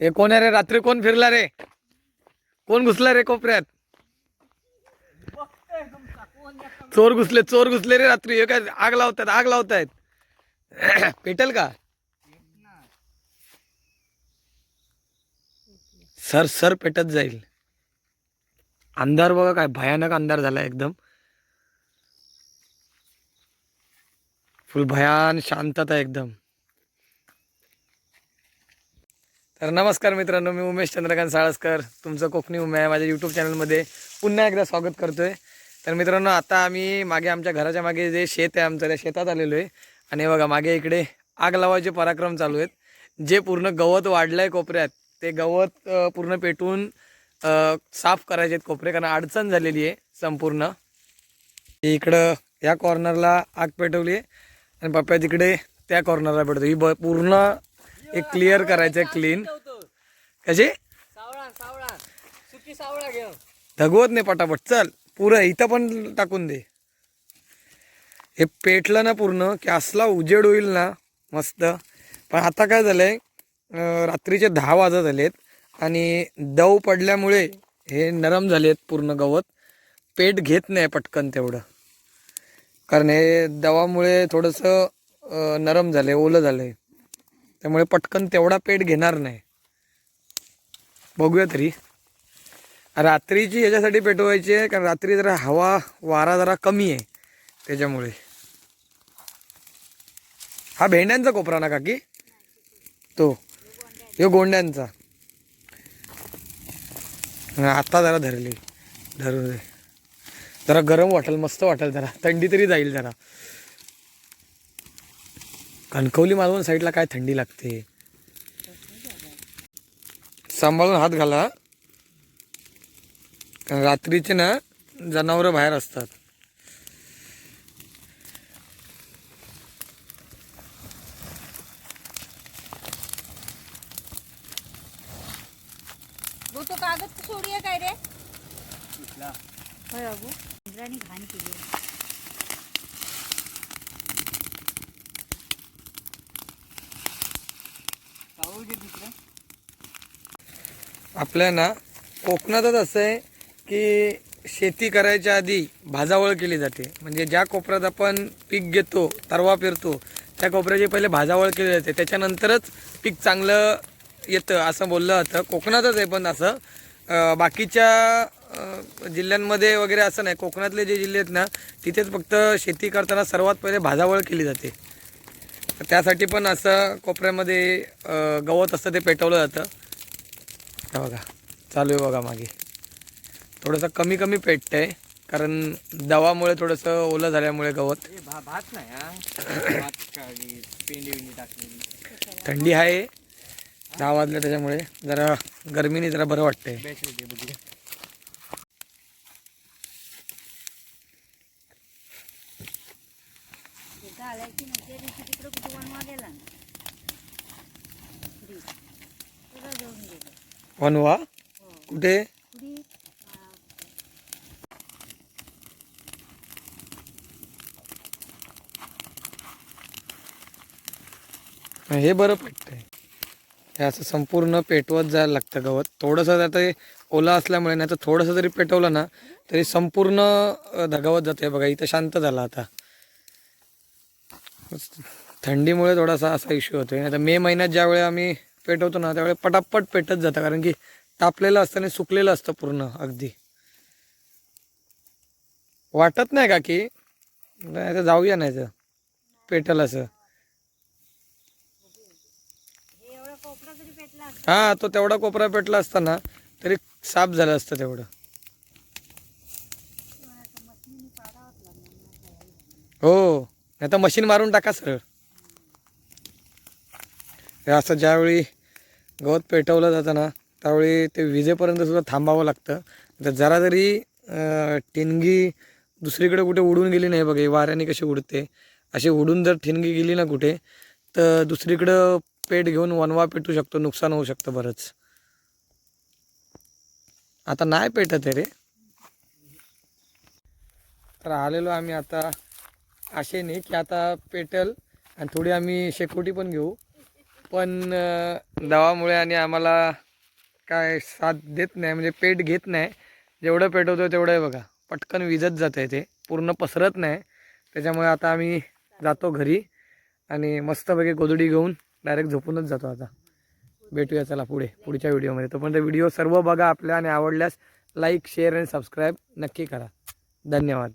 हे कोण आहे रे? रात्री कोण फिरला रे? कोण घुसला रे कोपऱ्यात? चोर घुसले चोर घुसले रे रात्री. हे काय आग लावतात आग लावतायत. पेटेल का? सर सर पेटत जाईल. अंधार बघा काय भयानक अंधार झाला एकदम. फुल भयान शांतता एकदम. तर नमस्कार मित्रांनो मी उमेश चंद्रकांत साळसकर. तुमचं कोकणी उमे आहे माझ्या यूट्यूब चॅनलमध्ये पुन्हा एकदा स्वागत करतो आहे तर मित्रांनो आता आम्ही मागे आमच्या घराच्या मागे जे शेत आहे आमचं त्या शेतात आलेलो आहे. आणि बघा मागे इकडे आग लावायचे पराक्रम चालू आहेत. जे पूर्ण गवत वाढलं आहे कोपऱ्यात ते गवत पूर्ण पेटून साफ करायचे आहेत कोपरे कारण अडचण झालेली आहे संपूर्ण. इकडं या कॉर्नरला आग पेटवली आहे. आणि पप्प्या तिकडे त्या कॉर्नरला पेटवतो. ही ब पूर्ण एक क्लिअर करायचं आहे क्लीन घेऊ धगवत नाही पटापट. चल पुरं इथं पण टाकून दे. हे पेटलं ना पूर्ण की असला उजेड होईल ना मस्त. पण आता काय झालंय रात्रीचे दहा वाजत झालेत आणि दव पडल्यामुळे हे नरम झालेत पूर्ण गवत. पेट घेत नाही पटकन तेवढं. कारण हे दवामुळे थोडंसं नरम झालंय ओलं झालंय. त्यामुळे पटकन तेवढा पेट घेणार नाही. बघूया तरी. रात्रीची याच्यासाठी पेटवायची आहे कारण रात्री जरा हवा वारा जरा कमी आहे त्याच्यामुळे. हा भेंड्यांचा कोपरा ना काकी? तो. यो गोंड्यांचा. आत्ता जरा धरली. धरू दे. जरा गरम वाटेल मस्त वाटेल जरा. थंडी तरी जाईल जरा. कणकवली मालवण साईडला काय थंडी लागते? सांभाळून हात घाला. कारण रात्रीचे ना जनावरं बाहेर असतात. तू तो कागद सोडूया काय रे? घाण केली आपल्या ना कोकणातच असं आहे की शेती करायच्या आधी भाजावळ केली जाते. म्हणजे ज्या कोपऱ्यात आपण पीक घेतो तरवा पेरतो त्या कोपऱ्याची पहिले भाजावळ केली जाते. त्याच्यानंतरच पीक चांगलं येतं असं बोललं जातं. कोकणातच आहे पण असं. बाकीच्या जिल्ह्यांमध्ये वगैरे असं नाही. कोकणातले जे जिल्हे आहेत ना तिथेच फक्त शेती करताना सर्वात पहिले भाजावळ केली जाते. तर त्यासाठी पण असं कोपऱ्यामध्ये गवत असतं ते पेटवलं जातं. हे बघा चालू आहे बघा मागे. थोडंसं कमी कमी पेटतंय कारण दवामुळे थोडंसं ओलं झाल्यामुळे गवत. भात नाही थंडी आहे. दहा वाजले त्याच्यामुळे जरा गरमीने जरा बरं वाटतंय. घालायची होते नाही त्या दिवशी तिकडं कुठं? वनवा गेला ना जाऊन गेलो वनवा कुठे हे बरं पेटतंय हे असं संपूर्ण पेटवत जायला लागतं गवत. थोडंसं आता ओला असल्यामुळे नाही तर थोडंसं जरी पेटवलं ना तरी संपूर्ण अं, धगावत जाते बघा. इथं शांत झालं आता. थंडीमुळे थोडासा असा इश्यू होतो नाही तर मे महिन्यात ज्यावेळी आम्ही पेटवतो ना त्यावेळी पटापट पेटत जातं कारण की तापलेलं असतं आणि सुकलेलं असतं पूर्ण अगदी. वाटत नाही का की नाही तर जाऊया नाही तर पेटल असं. हां हा तो तेवढा कोपरा पेटला असता ना तरी साफ झालं असतं तेवढं. हो. नाही तर मशीन मारून टाका सरळ. हे असं ज्यावेळी गवत पेटवलं जातं ना त्यावेळी ते विजेपर्यंत सुद्धा थांबावं लागतं. तर जरा जरी ठिणगी दुसरीकडे कुठे उडून गेली नाही बघा वाऱ्याने कशी उडते. अशी उडून जर ठिणगी गेली ना कुठे तर दुसरीकडं पेट घेऊन वनवा पेटू शकतो नुकसान होऊ शकतं बरंच. आता नाही पेटत आहे रे. तर आलेलो आम्ही आता असे नाही की आता पेटल आणि थोडी आम्ही शेकोटी पण घेऊ. पण दवामुळे आणि आम्हाला काय साथ देत नाही म्हणजे पेट घेत नाही. जेवढं पेटवतो तेवढं आहे बघा. पटकन विजत जातं आहे ते. पूर्ण पसरत नाही. त्याच्यामुळे आता आम्ही जातो घरी आणि मस्तपैकी गोधडी घेऊन डायरेक्ट झोपूनच जातो आता. भेटूया चला पुढे पुढच्या व्हिडिओमध्ये. तोपर्यंत व्हिडिओ सर्व बघा आपल्या आणि आवडल्यास लाईक शेअर आणि सबस्क्राईब नक्की करा. धन्यवाद.